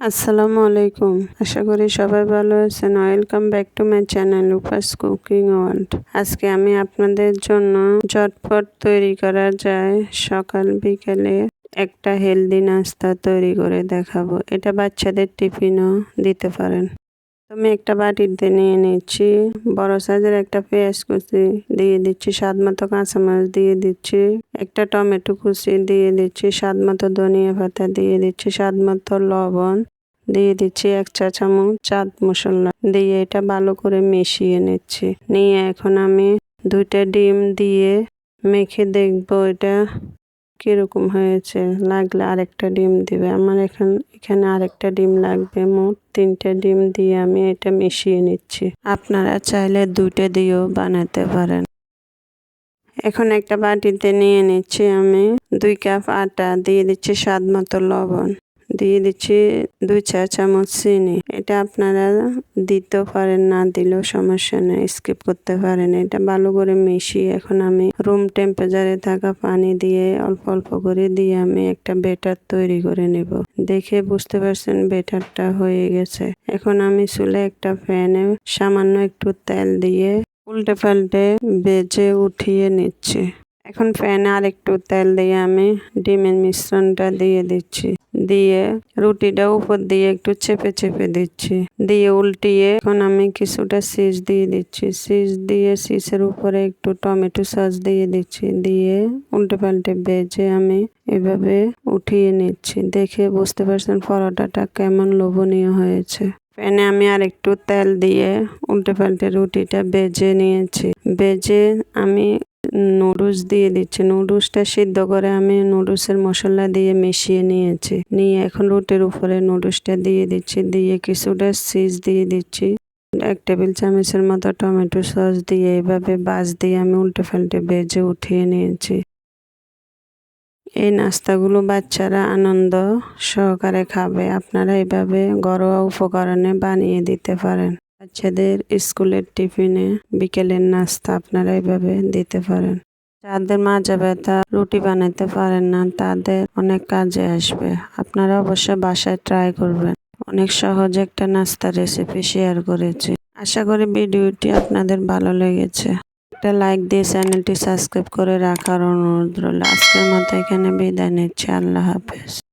আসসালামু আলাইকুম। আশা করি সবাই ভালো আছেন। Welcome back to my channel Upas cooking world আজকে আমি আপনাদের জন্য চটপট তৈরি করা যায়। সকাল বিকেলে একটা হেলদি নাস্তা তৈরি করে দেখাবো। এটা বাচ্চাদের টিফিনও দিতে পারেন। আমি একটা বাটিতে নিয়ে নিচ্ছি। বড় সাইজের একটা পেঁয়াজ কুচি দিয়ে দিচ্ছি, স্বাদ মতো কাঁচামাচ দিয়ে দিচ্ছি, একটা টমেটো কুচি দিয়ে দিচ্ছি, স্বাদ মতো ধনিয়া পাতা দিয়ে দিচ্ছি, স্বাদ মতো লবণ দিয়ে দিচ্ছি, এক চা চামচ চাঁদ মশলা দিয়ে এটা ভালো করে মিশিয়ে নিচ্ছি। নিয়ে এখন আমি দুইটা ডিম দিয়ে মেখে দেখব এটা কীরকম হয়েছে? লাগলে আরেকটা ডিম দিবে। আমার এখন, এখানে আরেকটা ডিম লাগবে। মোট তিনটে ডিম দিয়ে আমি এটা মিশিয়ে নিচ্ছি। আপনারা চাইলে দুটো দিয়েও বানাতে পারেন। এখন একটা বাটিতে নিয়ে নিচ্ছি আমি। দুই কাপ আটা, দিয়ে দিচ্ছি স্বাদ মতো লবণ। দিয়ে দিচ্ছি দুই চা চামচ চিনি। এটা আপনারা দিতেও পারেন, না দিলেও সমস্যা নেই স্কিপ করতে পারেন। এটা ভালো করে মিশিয়ে এখন আমি রুম টেম্পারেচারে থাকা পানি দিয়ে অল্প অল্প করে দিয়ে আমি একটা বেটার তৈরি করে নেব। দেখে বুঝতে পারছেন বেটারটা হয়ে গেছে। এখন আমি চুলে একটা প্যানে সামান্য একটু তেল দিয়ে উল্টে পাল্টে বেজে উঠিয়ে নিচ্ছি। এখন প্যানে আর একটু তেল দিয়ে আমি ডিমের মিশ্রণটা দিয়ে দিচ্ছি। দিয়ে রুটিটা উপর দিয়ে একটু চেপে চেপে দিচ্ছি। দিয়ে উল্টিয়ে এখন আমি কিছুটা সিজ দিয়ে দিচ্ছি। সিজ দিয়ে সিসের উপরে একটু টমেটো সস দিয়ে দিচ্ছি। দিয়ে উল্টে পাল্টে বেজে আমি এভাবে উঠিয়ে নিচ্ছি। দেখে বুঝতে পারছেন পরোটাটা কেমন লোভনীয় হয়েছে। প্যানে আমি আর একটু তেল দিয়ে উল্টে পাল্টে রুটিটা বেজে নিয়েছি। বেজে আমি নুডলস দিয়ে দিচ্ছি। নুডলসটা সিদ্ধ করে আমি নুডলসের মশলা দিয়ে মিশিয়ে নিয়েছি। নিয়ে এখন রুটির উপরে নুডলসটা দিয়ে দিচ্ছি। দিয়ে কিছুটা চিজ দিয়ে দিচ্ছি। এক টেবিল চামচের মতো টমেটো সস দিয়ে এভাবে বাস দিয়ে আমি উল্টে পাল্টে বেজে উঠিয়ে নিয়েছি। এই নাস্তাগুলো বাচ্চারা আনন্দ সহকারে খাবে। আপনারা এভাবে ঘরোয়া উপকরণে বানিয়ে দিতে পারেন। বাচ্চাদের স্কুলের টিফিনে বিকেলের নাস্তা আপনারা এভাবে দিতে পারেন। যাদের মাজা ব্যথা, রুটি বানাতে পারেন না, তাদের অনেক কাজে আসবে। আপনারা অবশ্যই বাসায় ট্রাই করবেন। অনেক সহজ একটা নাস্তা রেসিপি শেয়ার করেছি। আশা করি ভিডিওটি আপনাদের ভালো লেগেছে। একটা লাইক দিয়ে চ্যানেলটি সাবস্ক্রাইব করে রাখার অনুরোধ রইল। আজকের মতো এখানে বিদায় নিচ্ছি। আল্লাহ হাফেজ।